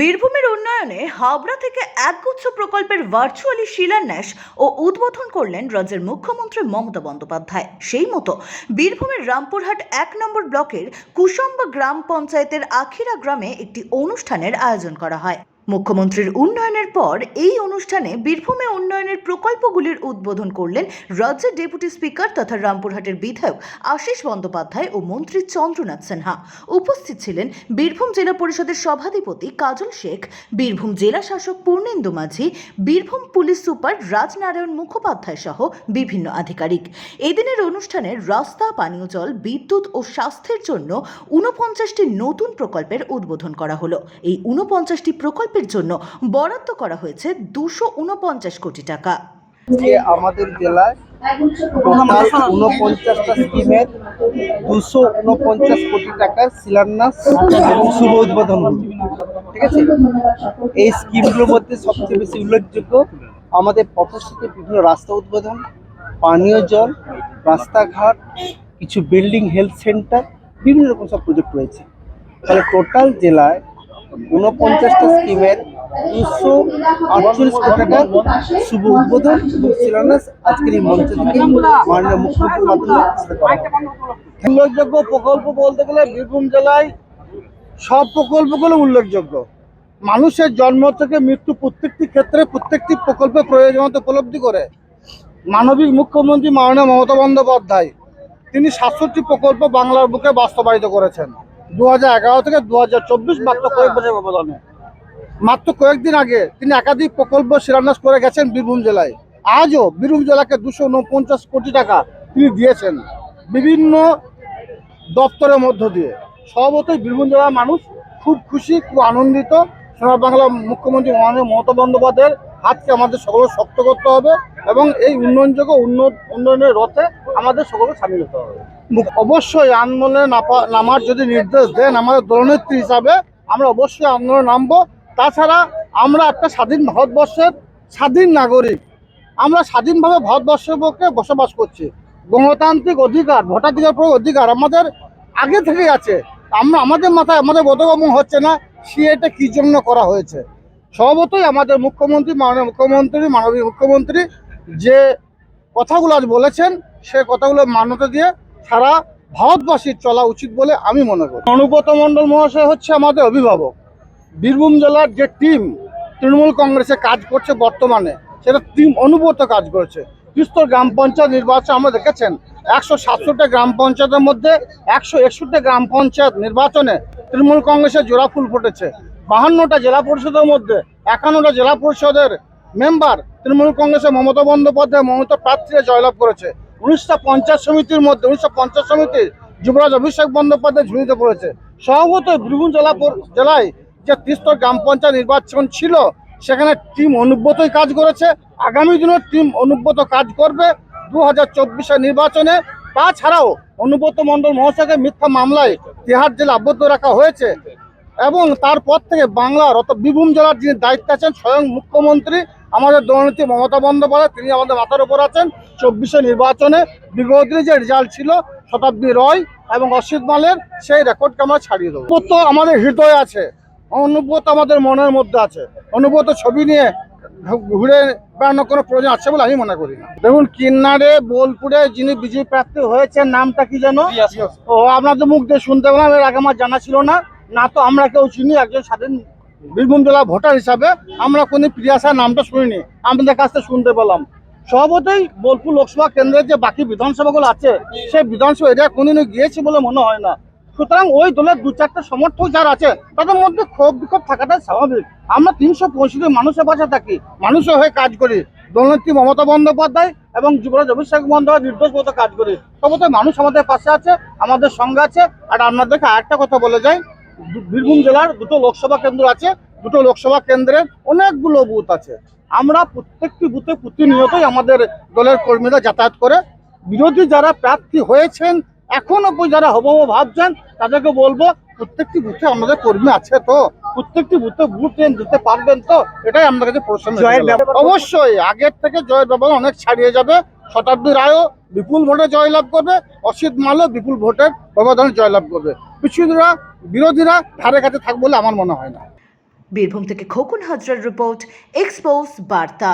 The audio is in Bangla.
বীরভূমের উন্নয়নে হাবড়া থেকে একগুচ্ছ প্রকল্পের ভার্চুয়ালি শিলান্যাস ও উদ্বোধন করলেন রাজ্যের মুখ্যমন্ত্রী মমতা বন্দ্যোপাধ্যায়। সেই মতো বীরভূমের রামপুরহাট এক নম্বর ব্লকের কুসম্বা গ্রাম পঞ্চায়েতের আখিরা গ্রামে একটি অনুষ্ঠানের আয়োজন করা হয়। মুখ্যমন্ত্রীর উন্নয়নের পর এই অনুষ্ঠানে বীরভূমে উন্নয়নের প্রকল্পগুলির উদ্বোধন করলেন রাজ্যের ডেপুটি স্পিকার তথা রামপুরহাটের বিধায়ক আশিস বন্দ্যোপাধ্যায় ও মন্ত্রী চন্দ্রনাথ সিনহা। উপস্থিত ছিলেন বীরভূম জেলা পরিষদের সভাধিপতি কাজল শেখ, বীরভূম জেলা শাসক পূর্ণেন্দু মাঝি, বীরভূম পুলিশ সুপার রাজনারায়ণ মুখোপাধ্যায় সহ বিভিন্ন আধিকারিক। এদিনের অনুষ্ঠানে রাস্তা, পানীয় জল, বিদ্যুৎ ও স্বাস্থ্যের জন্য ঊনপঞ্চাশটি নতুন প্রকল্পের উদ্বোধন করা হলো। এই ঊনপঞ্চাশটি প্রকল্পের জন্য বরাদ্দ করা হয়েছে দুশো ঊনপঞ্চাশ কোটি টাকা। আমাদের জেলায় টোটাল উনপঞ্চাশটা স্কিমের দুশো উনপঞ্চাশ কোটি টাকার শিলান্যাস এবং শুভ উদ্বোধন ঠিক আছে? এই স্কিমগুলোর মধ্যে সবচেয়ে বেশি উল্লেখযোগ্য আমাদের পথস্থিত বিভিন্ন রাস্তা উদ্বোধন, পানীয় জল, রাস্তাঘাট, কিছু বিল্ডিং হেলথ সেন্টার বিভিন্ন রকম সব প্রজেক্ট রয়েছে। তাহলে টোটাল জেলায় উনপঞ্চাশটা স্কিমের দুশো আটচল্লিশ কোটি টাকার শুভ উদ্বোধন এবং শিলান্যাস আজকের এই মঞ্চ থেকে মাননীয় মুখ্যমন্ত্রীর মাধ্যমে। উল্লেখযোগ্য প্রকল্প বলতে গেলে বীরভূম জেলায় সব প্রকল্পগুলো উল্লেখযোগ্য মানুষের জন্ম থেকে মৃত্যু প্রত্যেকটি ক্ষেত্রে প্রত্যেকটি প্রকল্পের প্রয়োজনীয়তা উপলব্ধি করে মানবিক মুখ্যমন্ত্রী মাননীয় মমতা বন্দ্যোপাধ্যায়, তিনি সাতষট্টি প্রকল্প বাংলার বুকে বাস্তবায়িত করেছেন দু এগারো থেকে দু হাজার চব্বিশ মাত্র কয়েক বছর ব্যবধানে। মাত্র কয়েকদিন আগে তিনি একাধিক প্রকল্প শিলান্যাস করে গেছেন বীরভূম জেলায়। আজও বীরভূম জেলাকে দুশো উনপঞ্চাশ কোটি টাকা তিনি দিয়েছেন বিভিন্ন দপ্তরের মধ্য দিয়ে। সর্বতই বীরভূম জেলার মানুষ খুব খুশি, খুব আনন্দিত সোনার বাংলা মুখ্যমন্ত্রী মাননীয় মমতা বন্দ্যোপাধ্যায়ের হাতকে আমাদের সকলে শক্ত করতে হবে এবং এই উন্নয়নযোগ্য উন্নয়নের রথে আমাদের সকলে সামিল হতে হবে। অবশ্যই আন্দোলনে নামার যদি নির্দেশ দেন আমাদের দলনেত্রী হিসাবে আমরা অবশ্যই আন্দোলনে নামবো। তাছাড়া আমরা একটা স্বাধীন ভারতবর্ষের স্বাধীন নাগরিক। আমরা স্বাধীনভাবে ভারতবর্ষের পক্ষে বসবাস করছি। গণতান্ত্রিক অধিকার, ভোটাধিকার প্রয়োগ অধিকার আমাদের আগে থেকে আছে। আমরা আমাদের মাথায় আমাদের বোধগম্য হচ্ছে না সিএটা কি জন্য করা হয়েছে? স্বভাবতই আমাদের মুখ্যমন্ত্রী, মাননীয় মুখ্যমন্ত্রী মাননীয় মুখ্যমন্ত্রী যে কথাগুলো আজ বলেছেন, সে কথাগুলো মান্যতা দিয়ে সারা ভারতবাসীর চলা উচিত বলে আমি মনে করি। অনুব্রত মণ্ডল মহাশয় হচ্ছে আমাদের অভিভাবক। বীরভূম জেলার যে টিম তৃণমূল কংগ্রেসে কাজ করছে বর্তমানে, সেটা টিম অনুব্রত কাজ করেছে। বিস্তর গ্রাম পঞ্চায়েত নির্বাচন আমরা দেখেছেন। একশো সাতষট্টি গ্রাম পঞ্চায়েতের মধ্যে একশো একষট্টি গ্রাম পঞ্চায়েত নির্বাচনে তৃণমূল কংগ্রেসের জোড়া ফুল ফুটেছে। বাহান্নটা জেলা পরিষদের মধ্যে একান্নটা জেলা পরিষদের মেম্বার তৃণমূল কংগ্রেসের মমতা বন্দ্যোপাধ্যায়, মমতা প্রার্থীরা জয়লাভ করেছে। উনিশটা পঞ্চায়েত সমিতির মধ্যে উনিশশো পঞ্চায়েত সমিতির যুবরাজ অভিষেক বন্দ্যোপাধ্যায় ঝুড়িতে পড়েছে। সম্ভবত বীরভূম জেলা জেলায় যে তিস্তর গ্রাম পঞ্চায়েত নির্বাচন ছিল সেখানে টিম অনুব্রতই কাজ করেছে। আগামী দিনেও টিম অনুব্রত কাজ করবে দু হাজার নির্বাচনে। তাছাড়াও অনুব্রত মণ্ডল মহাশয়কে মিথ্যা মামলায় তিহার জেলে আবদ্ধ রাখা হয়েছে এবং তারপর থেকে বাংলার অর্থাৎ বীরভূম জেলার যিনি দায়িত্ব আছেন, স্বয়ং মুখ্যমন্ত্রী আমাদের দলনীতি মমতা বন্দ্যোপাধ্যায়, তিনি আমাদের মাথার উপর আছেন। চব্বিশে নির্বাচনে বিগত যে রেজাল্ট ছিল, শতাব্দী রয় এবং অসিত মালের সেই রেকর্ডকে আমরা ছাড়িয়ে দেবো। অনুব্রত আমাদের হৃদয় আছে। অনুব্রত আমাদের মনের মধ্যে আছে। অনুব্রত ছবি নিয়ে ঘুরে বেড়ানোর কোনো প্রয়োজন আছে বলে আমি মনে করি না। দেখুন কিন্নারে বোলপুরে যিনি বিজেপি প্রার্থী হয়েছেন নামটা কি যেন? ও আপনাদের মুখ দিয়ে শুনতে পেলাম এর আগে আমার জানা ছিল না। না তো আমরা কেউ চিনি একজন স্বাধীন বীরভূম জেলা ভোটার হিসাবে। আমরা কোনো প্রিয়াসার নামটা শুনিনি আমাদের কাছ থেকে শুনতে পেলাম। সভাপতি বোলপুর লোকসভা কেন্দ্রের যে বাকি বিধানসভাগুলো আছে সেই বিধানসভা এরিয়া কোনদিনও গিয়েছে বলে মনে হয় না। সুতরাং ওই দলের দু চারটা সমর্থক যারা আছে, তাদের মধ্যে ক্ষোভ বিক্ষোভ থাকাটাই স্বাভাবিক। আমরা তিনশো পঁয়ষট্টি মানুষের পাশে থাকি মানুষের হয়ে কাজ করি। দলনেত্রী মমতা বন্দ্যোপাধ্যায় এবং যুবরাজ অভিষেক বন্দ্যোপাধ্যায় নির্দোষ মতো কাজ করি। তবে মানুষ আমাদের পাশে আছে, আমাদের সঙ্গে আছে, আর আপনাদেরকে আরেকটা কথা বলে যাই। বীরভূম জেলার দুটো লোকসভা কেন্দ্র আছে, দুটো লোকসভা কেন্দ্রের অনেকগুলো বুথ আছে। আমরা প্রত্যেকটি বুথে প্রতিনিয়তই আমাদের দলের কর্মীরা যাতায়াত করে। বিরোধী যারা প্রার্থী হয়েছেন, এখনও যারা হব ভাবছেন তাদেরকে বলব প্রত্যেকটি বুথে আমাদের কর্মী আছে তো প্রত্যেকটি বুথে ভোট দেন দিতে পারবেন তো এটাই আমাদের কাছে প্রশ্ন অবশ্যই আগের থেকে জয়ের ব্যবধান অনেক ছাড়িয়ে যাবে। শতাব্দী রায়ও বিপুল ভোটে জয়লাভ করবে অসিত মালও বিপুল ভোটের ব্যবধানে জয়লাভ করবে। বিরোধীরা বিরোধীরা ধারে কাছে থাকবে বলে আমার মনে হয় না। বীরভূম থেকে খোকন হাজরার রিপোর্ট এক্সপোজ বার্তা।